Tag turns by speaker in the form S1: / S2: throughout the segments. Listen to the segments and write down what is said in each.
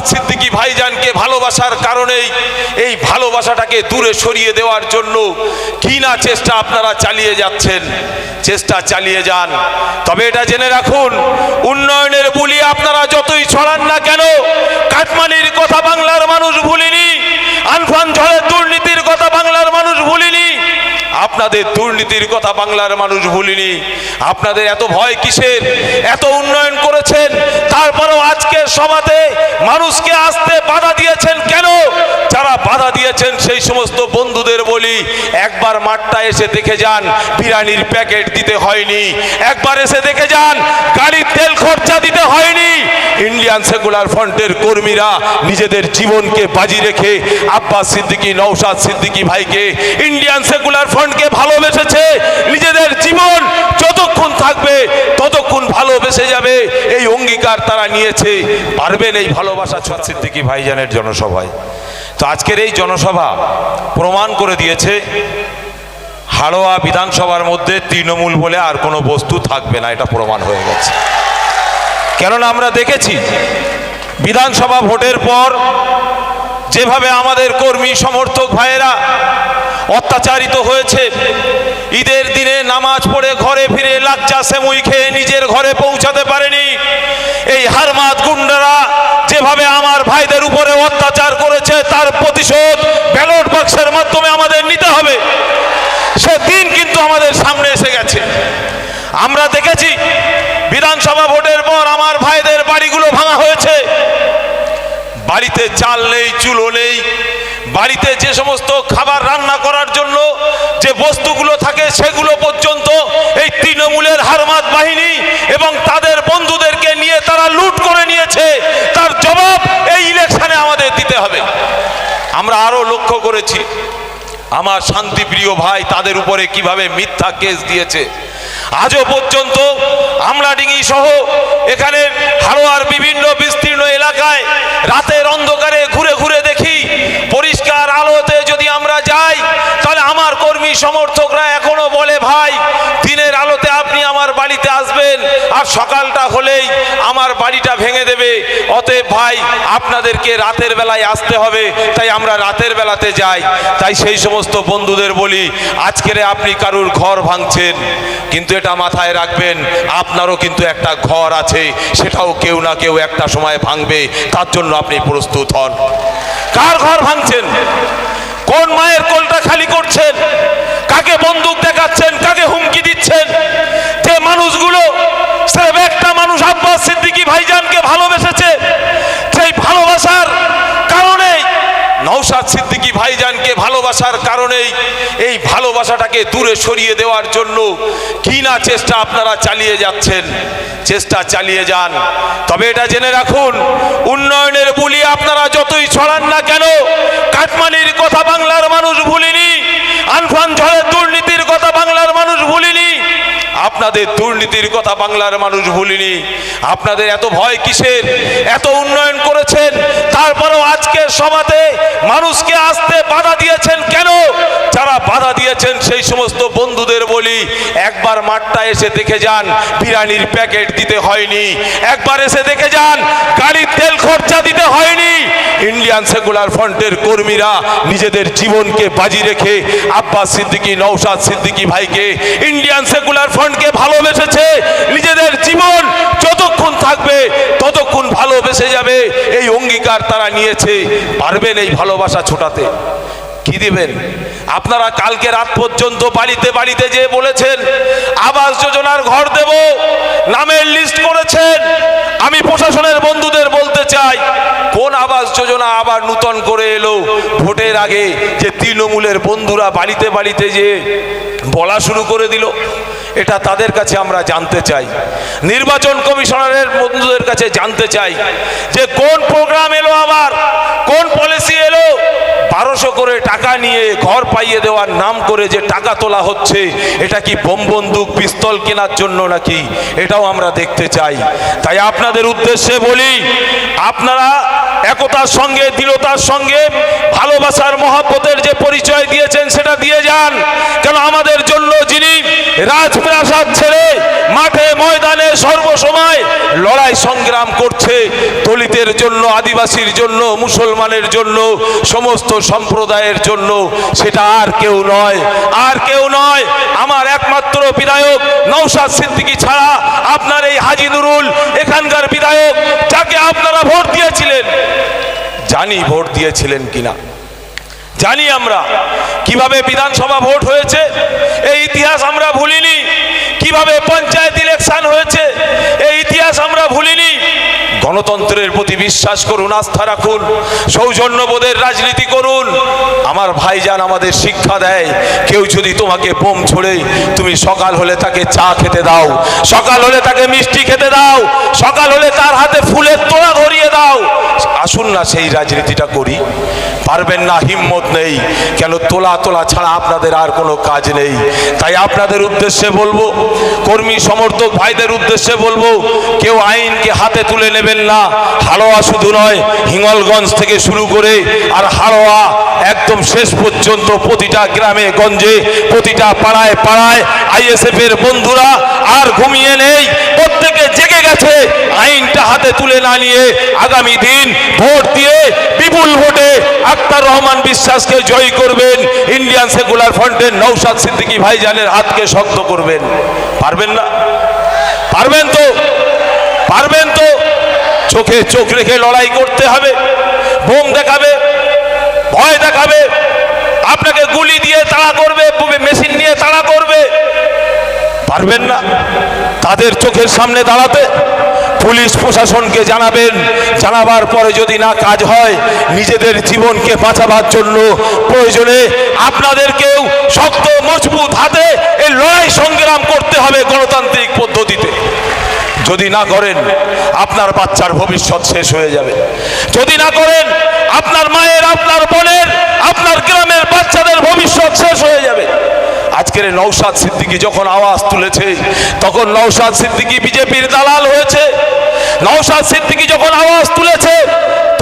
S1: নৌসাদ সিদ্দিকী ভাইজানকে ভালোবাসার কারণেই এই ভালোবাসাটাকে দূরে সরিয়ে দেওয়ার জন্য কি না চেষ্টা আপনারা চালিয়ে যাচ্ছেন। চেষ্টা চালিয়ে যান। তবে এটা জেনে রাখুন, উন্নয়নের বুলি আপনারা যতই ছড়ান না কেন, কাটমানির কথা বাংলার মানুষ ভুলিনি, আনফান ঝড়ের দুর্নীতির কথা বাংলার মানুষ ভুলিনি, আপনাদের দুর্নীতির কথা বাংলার মানুষ ভুলিনি। আপনাদের এত ভয় কিসের? এত উন্নয়ন করেছেন, তারপরেও আজকের সভাতে মানুষকে আসতে বাধা দিয়েছেন কেন যারা বাধা দিয়েছেন সেই সমস্ত বন্ধুদের বলি, একবার মাঠটা এসে দেখে যান, বিরিয়ানির প্যাকেট দিতে হয়নি। একবার এসে দেখে যান, গাড়ির তেল খরচা দিতে হয়নি। ইন্ডিয়ান সেকুলার ফ্রন্টের কর্মীরা নিজেদের জীবনকে বাজি রেখে, আব্বাস সিদ্দিকী নৌসাদ সিদ্দিকী ভাইকে ইন্ডিয়ান সেকুলার ফ্রন্টকে ভালোবেসেছে। নিজেদের জীবন যতক্ষণ থাকবে, ততক্ষণ ভালোবেসে যাবে। এই অঙ্গীকার তারা নিয়েছে। পারবেন এই ভালোবাসা ছোট সিদ্দিকী ভাইজানের জনসভায়। তো আজকের এই জনসভা প্রমাণ করে দিয়েছে হাড়োয়া বিধানসভার মধ্যে তৃণমূল বলে আর কোনো বস্তু থাকবে না, এটা প্রমাণ হয়ে গেছে। কেননা আমরা দেখেছি বিধানসভা ভোটের পর যেভাবে আমাদের কর্মী সমর্থক ভাইয়েরা অত্যাচারিত হয়েছে, ঈদের দিনে নামাজ পড়ে ঘরে ফিরে লাচ্চা সেমুই খেয়ে নিজের ঘরে পৌঁছাতে পারেনি। এই হারমাত গুন্ডারা যেভাবে আমার ভাইদের উপরে অত্যাচার করেছে তার প্রতিশোধ ব্যালট বাক্সের মাধ্যমে আমাদের নিতে হবে। সে দিন কিন্তু আমাদের সামনে এসে গেছে। আমরা দেখেছি, বিধানসভা ভোটের পর আমার ভাইদের বাড়িগুলো ভাঙা হয়েছে। বাড়িতে চাল নেই, চুলো নেই। বাড়িতে যে সমস্ত খাবার রান্না করার জন্য যে বস্তুগুলো থাকে সেগুলো পর্যন্ত এই তৃণমূলের হারমাত বাহিনী এবং তাদের বন্ধুদেরকে নিয়ে তারা লুট করে নিয়েছে। তার জবাব এই ইলেকশনে আমাদের দিতে হবে। আমরা আরও লক্ষ্য করেছি। আমার শান্তিপ্রিয় ভাই তাদের উপরে কীভাবে মিথ্যা কেস দিয়েছে। আজও পর্যন্ত আমলাডিঙ্গি সহ এখানে হারোয়ার বিভিন্ন বিস্তীর্ণ এলাকায় রাতের অন্ধকারে ঘুরে ঘুরে দেখি। পরিষ্কার আলোতে যদি আমরা যাই, তাহলে আমার কর্মী সমর্থকরা এখনও বলে ভাই দিনের আলোতে আপনি আমার বাড়িতে আসবেন আর সকালটা হলেই আমার বাড়িটা ভেঙে দেবে। অতএব ভাই, আপনাদেরকে রাতের বেলায় আসতে হবে, তাই আমরা রাতের বেলাতে যাই। তাই সেই সমস্ত বন্ধুদের বলি, আজকের আপনি কারুর ঘর ভাঙছেন, কিন্তু এটা মাথায় রাখবেন, আপনারও কিন্তু একটা ঘর আছে, সেটাও কেউ না কেউ একটা সময় ভাঙবে, তার জন্য আপনি প্রস্তুত হন। কার ঘর ভাঙছেন? কোন মায়ের কোলটা খালি করছেন কাকে বন্দুক দেখাচ্ছেন কাকে হুমকি দিচ্ছেন যে মানুষগুলো স্রেফ একটা মানুষ আব্বাস সিদ্দিকী ভাইজানকে ভালোবেসেছে সেই ভালোবাসার কারণেই নৌসাদ সিদ্দিকী ভাইজানকে ভালোবাসার কারণেই এই ভালোবাসাটাকে দূরে সরিয়ে দেওয়ার জন্য কি না চেষ্টা আপনারা চালিয়ে যাচ্ছেন। চেষ্টা চালিয়ে যান। তবে এটা জেনে রাখুন, উন্নয়নের বুলি আপনারা যতই ছড়ান না কেন, কাটমানির কথা বাংলার মানুষ ভুলিনি, আনফান ঝড়ের দুর্নীতির কথা বাংলার মানুষ ভুলিনি আপনাদের দুর্নীতির কথা বাংলার মানুষ ভুলিনি। আপনাদের এত ভয় কিসের? এত উন্নয়ন করেছেন। তারপরেও আজকের সভাতে মানুষকে আসতে বাধা দিয়েছেন কেন? যারা বাধা দিয়েছেন, সেই সমস্ত বন্ধুদের বলি, একবার মাঠটা এসে দেখে যান বিরিয়ানির প্যাকেট দিতে হয়নি। একবার এসে দেখে যান, গাড়ির তেল খরচা দিতে ইন্ডিয়ান সেকুলার ফ্রন্টের কর্মীরা নিজেদের জীবনকে বাজি রেখে আব্বাস সিদ্দিকী নৌসাদ সিদ্দিকী ভাইকে ইন্ডিয়ান সেকুলার ফ্রন্টকে ভালোবেসেছে। নিজেদের জীবন যতক্ষণ থাকবে, ততক্ষণ ভালোবেসে যাবে। এই অঙ্গীকার তারা নিয়েছে। পারবেন এই ভালোবাসা ছোটাতে। কি দিবেন? আপনারা কালকে রাত পর্যন্ত বাড়িতে বাড়িতে যে বলেছেন, আবাস যোজনার ঘর দেব, নামের লিস্ট করেছেন। আমি প্রশাসনের বন্ধুদের বলতে চাই, কোন আবাস যোজনা আবার নূতন করে এলো? ভোটের আগে যে তৃণমূলের বন্ধুরা বাড়িতে বাড়িতে যে বলা শুরু করে দিল, এটা তাদের কাছে আমরা জানতে চাই। নির্বাচন কমিশনারের বন্ধুদের কাছে জানতে চাই যে কোন প্রোগ্রাম এলো আবার, কোন পলিসি এলো? বারোশো করে টাকা নিয়ে ঘর পাইয়ে দেওয়ার নাম করে যে টাকা তোলা হচ্ছে, এটা কি বোম বন্দুক, পিস্তল কেনার জন্য নাকি? এটাও আমরা দেখতে চাই। তাই আপনাদের উদ্দেশ্যে বলি, আপনারা একতার সঙ্গে, দৃঢ়তার সঙ্গে, ভালোবাসার মহাব্বতের যে পরিচয় দিয়েছেন, সেটা দিয়ে যান। কেন আমাদের জন্য যিনি রাজপ্রাসাদ ছেড়ে মাঠে ময়দানে সর্বসময় লড়াই সংগ্রাম করছে দলিতের জন্য, আদিবাসীর জন্য, মুসলমানের জন্য, সমস্ত সম্প্রদায়ের জন্য। সেটা আর কেউ নয়, আর কেউ নয়। আমার একমাত্র বিধায়ক নৌসাদ সিদ্দিকী ছাড়া আপনার এই হাজি নুরুল এখানকার বিধায়ক, যাকে আপনারা ভোট দিয়েছিলেন। জানি ভোট দিয়েছিলেন কিনা। জানি আমরা কীভাবে বিধানসভা ভোট হয়েছে, এই ইতিহাস আমরা ভুলিনি, কীভাবে পঞ্চায়েত ইলেকশন হয়েছে, এই ইতিহাস আমরা ভুলিনি। গণতন্ত্রের প্রতি বিশ্বাস করুন, আস্থা রাখুন, সৌজন্যবোধের রাজনীতি করুন। আমার ভাইজান আমাদের শিক্ষা দেয়, কেউ যদি তোমাকে বোম ছোড়ে, তুমি সকাল হলে তাকে চা খেতে দাও, সকাল হলে তাকে মিষ্টি খেতে দাও, সকাল হলে তার হাতে ফুলের তোড়া ধরিয়ে দাও। আসুন না সেই রাজনীতিটা করি। পারবেন না, হিম্মত নেই। কেন তোলা তোলা ছাড়া আপনাদের আর কোনো কাজ নেই। তাই আপনাদের উদ্দেশ্যে বলব, কর্মী, সমর্থক ভাইদের উদ্দেশ্যে বলব, কেউ আইনকে হাতে তুলে নেবেন না। হাড়োয়া শুধু নয়, হিঙ্গলগঞ্জ থেকে শুরু করে আর হাড়োয়া একদম শেষ পর্যন্ত প্রতিটা গ্রামে, গঞ্জে, প্রতিটা পাড়ায় পাড়ায় আইএসএফ এর বন্ধুরা আর ঘুমিয়ে নেই। প্রত্যেকে জেগে গেছে। আইনটা হাতে তুলে না নিয়ে আগামী দিন ভোট দিয়ে বিপুল ভোটে আক্তার রহমান বিশ্বাসকে জয় করবেন। ইন্ডিয়ান সেকুলার ফ্রন্টের নৌসাদ সিদ্দিকী ভাইজানের হাতকে শক্ত করবেন। পারবেন না? পারবেন তো? পারবেন তো? চোখে চোখ রেখে লড়াই করতে হবে। বোম দেখাবে। ভয় দেখাবে। আপনাকে গুলি দিয়ে তাড়া করবে, মেশিন নিয়ে তাড়া করবে। পারবেন না। তাদের চোখের সামনে দাঁড়াতে পুলিশ প্রশাসনকে জানাবেন। জানাবার পরে যদি না কাজ হয়, নিজেদের জীবনকে বাঁচাবার জন্য প্রয়োজনে আপনাদেরকেও শক্ত, মজবুত হাতে এই লড়াই সংগ্রাম করতে হবে গণতান্ত্রিক পদ্ধতিতে। যদি না করেন, আপনার বাচ্চার ভবিষ্যৎ শেষ হয়ে যাবে। যদি না করেন আপনার মায়ের আপনার বোনের আপনার গ্রামের বাচ্চাদের ভবিষ্যৎ শেষ হয়ে যাবে আজকের নৌসাদ সিদ্দিকি যখন আওয়াজ তুলেছে, তখন নৌসাদ সিদ্দিকি বিজেপির দালাল হয়েছে। নৌসাদ সিদ্দিকি যখন আওয়াজ তুলেছে,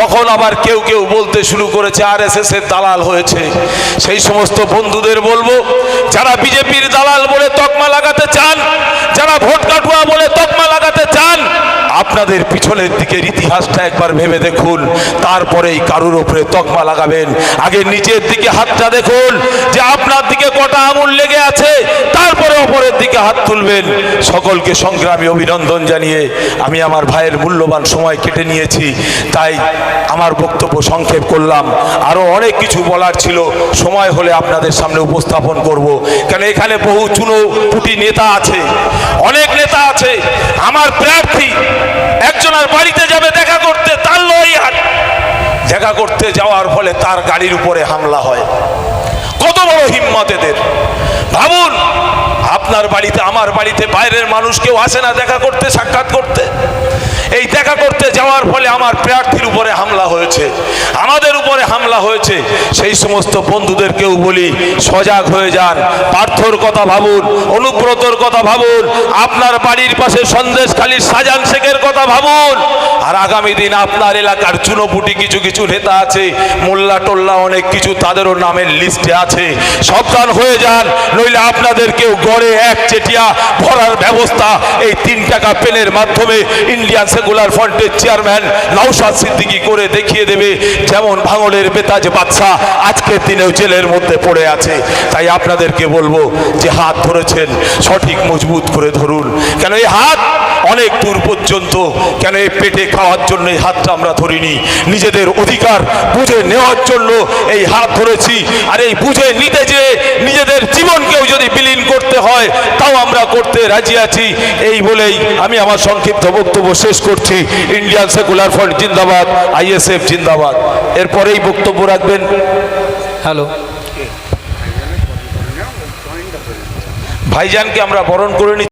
S1: তখন আবার কেউ কেউ বলতে শুরু করেছে আর এস এর দালাল হয়েছে। সেই সমস্ত বন্ধুদের বলব, যারা বিজেপির দালাল বলে তকমা লাগাতে চান, যারা ভোট কাটুয়া বলে তকমা লাগাতে চান আপনাদের পিছনের দিকের ইতিহাসটা একবার ভেবে দেখুন। তারপরেই কারুর উপরে তকমা লাগাবেন। আগে নিচের দিকে হাতটা দেখুন, যে আপনার দিকে কটা আঙুল লেগে আছে, তারপরে অপরের দিকে হাত তুলবেন। সকলকে সংগ্রামী অভিনন্দন জানিয়ে আমি আমার ভাইয়ের মূল্যবান সময় কেটে নিয়েছি। তাই আমার বক্তব্য সংক্ষেপ করলাম। আরও অনেক কিছু বলার ছিল। সময় হলে আপনাদের সামনে উপস্থাপন করব। কেন এখানে বহু চুনো পুটি নেতা আছে। অনেক নেতা আছে। আমার প্রার্থী একজনের বাড়িতে যাবে, দেখা করতে তার লই হাত দেখা করতে যাওয়ার ফলে তার গাড়ির উপরে হামলা হয়। কত বড় হিম্মত এদের। ভাবুন, আপনার বাড়িতে, আমার বাড়িতে বাইরের মানুষ কেউ আসে না দেখা করতে, সাক্ষাৎ করতে। দেখা করতে যাওয়ার ফলে আমার প্রার্থীর উপরে হামলা হয়েছে। আমাদের উপরে হামলা হয়েছে। সেই সমস্ত বন্ধুদেরকেও বলি, সজাগ হয়ে যান। পার্থর কথা ভাবুন, অনুব্রতর কথা ভাবুন, আপনার বাড়ির পাশে সন্দেশখালীর সাজান শেখের কথা ভাবুন। আর আগামী দিন আপনার এলাকার চুনোপুটি কিছু কিছু নেতা আছে, মোল্লা টোল্লা অনেক কিছু তাদেরও নামের লিস্টে আছে। সাবধান হয়ে যান, নইলে আপনাদেরকেও গড়ে এক চেটিয়া ভরার ব্যবস্থা এই তিন টাকা পেনের মাধ্যমে ইন্ডিয়ান সেকুলার ফ্রন্টের চেয়ারম্যান নৌসাদ সিদ্দিকি করে দেখিয়ে দেবে যেমন ভাঙলের বেতাজ বাদশা আজকের দিনেও জেলের মধ্যে পড়ে আছে। তাই আপনাদেরকে বলব যে হাত ধরেছেন, সঠিক মজবুত করে ধরুন। কেন এই হাত অনেক দূর পর্যন্ত, কেন এই পেটে খাওয়ার জন্য এই হাতটা আমরা ধরিনি? নিজেদের অধিকার বুঝে নেওয়ার জন্য এই হাত ধরেছি। আর এই বুঝে নিতে যে নিজেদের করতে হয় তাও আমরা করতে রাজি আছি। এই বলেই আমি আমার সংক্ষিপ্ত বক্তব্য শেষ করছি। ইন্ডিয়ান সেকুলার ফ্রন্ট জিন্দাবাদ আইএসএফ জিন্দাবাদ। এরপরেই বক্তব্য রাখবেন।
S2: হ্যালো।
S1: ভাইজানকে আমরা বরণ করে নিচ্ছি